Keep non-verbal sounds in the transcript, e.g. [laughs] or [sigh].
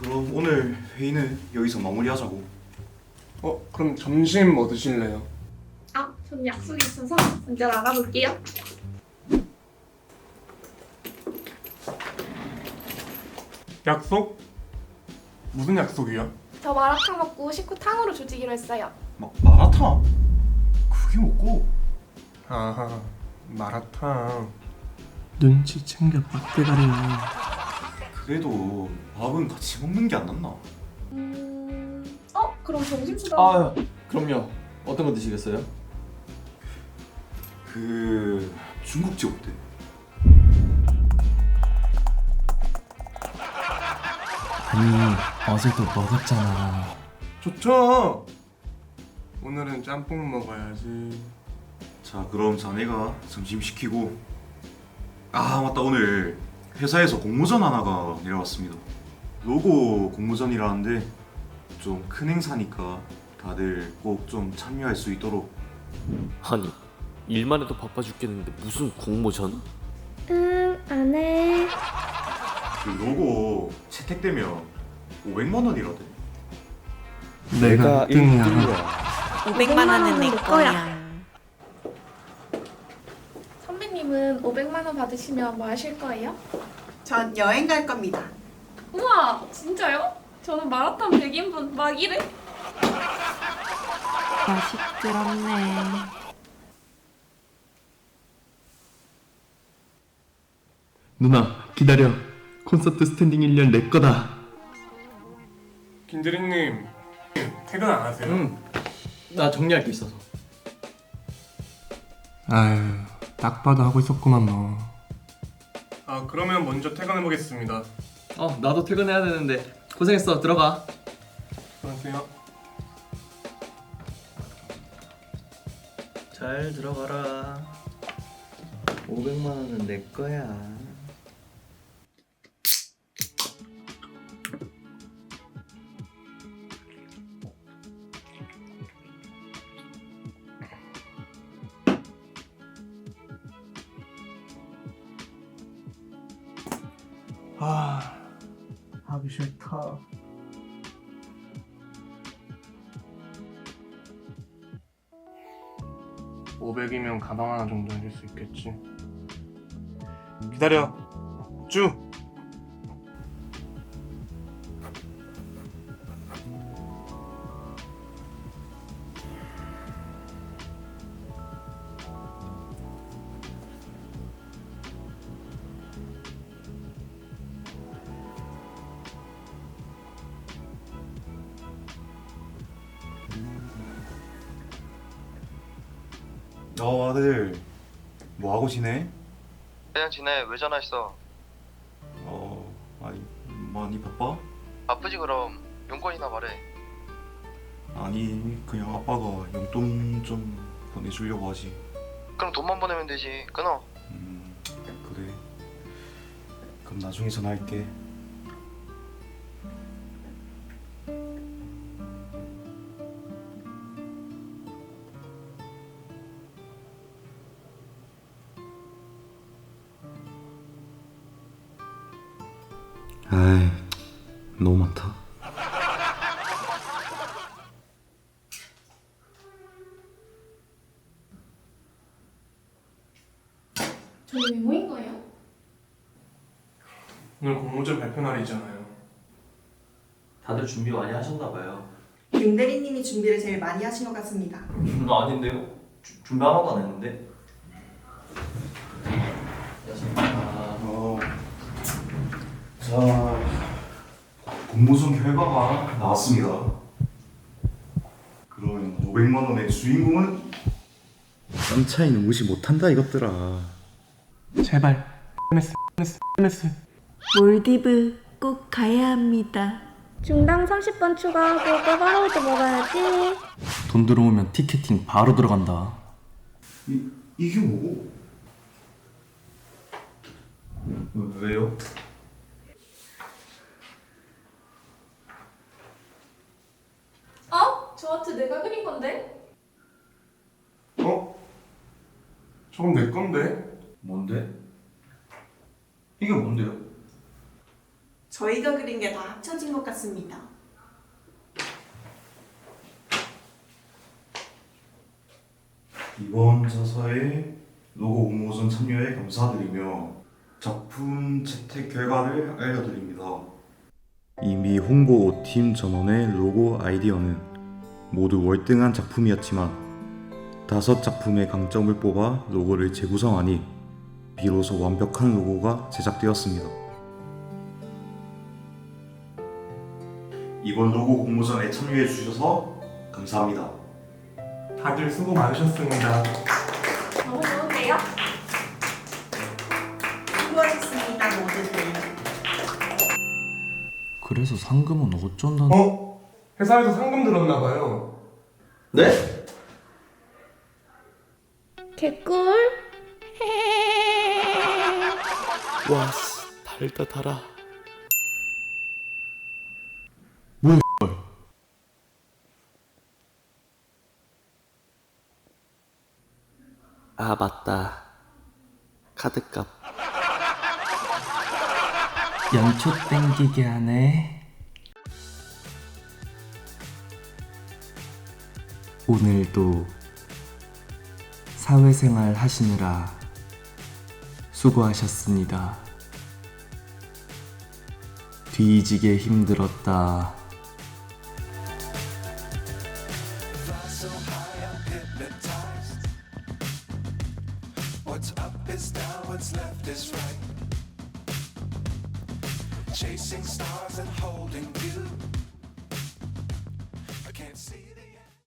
그럼 오늘 회의는 여기서 마무리하자고. 어 그럼 점심 뭐 드실래요? 아, 전 약속이 있어서 먼저 나가볼게요. 약속? 무슨 약속이야? 저 마라탕 먹고 식후 탕으로 조지기로 했어요. 막 마라탕? 그게 뭐고? 아하 마라탕 눈치 챙겨 빡대가리야 그래도 밥은 같이 먹는 게 안 낫나? 음, 어? 그럼 점심 수당. 아 그럼요. 어떤 거 드시겠어요? 그 중국집 어때? 아니 어제도 먹었잖아 좋죠 오늘은 짬뽕 먹어야지 자 그럼 자네가 점심 시키고 아 맞다 오늘 회사에서 공모전 하나가 내려왔습니다 로고 공모전이라는데 좀 큰 행사니까 다들 꼭 좀 참여할 수 있도록 아니 일만 해도 바빠 죽겠는데 무슨 공모전? 응, 안 해. 그 로고 채택되면 500만 원이라대 내가 1등이야 500만 원은 내 거야. 선배님은 500만 원 받으시면 뭐 하실 거예요? 전 여행 갈 겁니다. 우와, 진짜요? 저는 마라탕 100인분 막 이래? 맛있더랍네. 누나 기다려 콘서트 스탠딩 1년 내 거다 김대리님 퇴근 안 하세요? 응. 나 정리할 게 있어서. 아유 딱 봐도 하고 있었구만 너 아 그러면 먼저 퇴근해 보겠습니다 어 나도 퇴근해야 되는데 고생했어. 들어가. 안녕하세요 잘 들어가라. 500만 원은 내 거야. 아 하기 싫다. 오백이면 가방 하나 정도 해줄 수 있겠지. 기다려. 쭉 어 아들 뭐 하고 지내? 그냥 지내. 왜 전화했어? 어 아니 많이 바빠? 바쁘지 그럼. 용건이나 말해. 아니 그냥 아빠가 용돈 좀 보내주려고 하지. 그럼 돈만 보내면 되지. 끊어. 음 그래. 그럼 나중에 전화할게 아이 너무 많다 저희 왜 모인 거예요? 오늘 공모전 발표 날이잖아요 다들 준비 많이 하셨나 봐요. 윤 대리님이 준비를 제일 많이 하신 것 같습니다. 나 아닌데요? 주, 준비 하나도 안 했는데. 자, 공모전 결과가 나왔습니다. 그러면 500만 원의 주인공은 썸 차이는 무시 못한다 이것들아. 제발 MS MS MS 몰디브 꼭 가야 합니다. 중당 30번 추가하고 꼬바로우도 먹어야지. 돈 들어오면 티켓팅 바로 들어간다 이 이게 뭐고? 왜요? 어? 저 아트 내가 그린 건데? 어? 저건 내 건데? 뭔데? 이게 뭔데요? 저희가 그린 게 다 합쳐진 것 같습니다. 이번 자사에 로고 공모전 참여에 감사드리며 작품 채택 결과를 알려드립니다. 이미 홍보 팀 전원의 로고 아이디어는 모두 월등한 작품이었지만 다섯 작품의 강점을 뽑아 로고를 재구성하니 비로소 완벽한 로고가 제작되었습니다. 이번 로고 공모전에 참여해 주셔서 감사합니다. 다들 수고 많으셨습니다. 너무 좋은데요? 수고하셨습니다, 모두들. 그래서 상금은 어쩐다는 어? 회사에서 상금 들었나 봐요. 네? 개꿀. [laughs] 와 씨, 달다 달아 뭐야, 아 맞다 카드값 연초 땡기게 하네 오늘도 사회생활 하시느라 수고하셨습니다 뒤지게 힘들었다.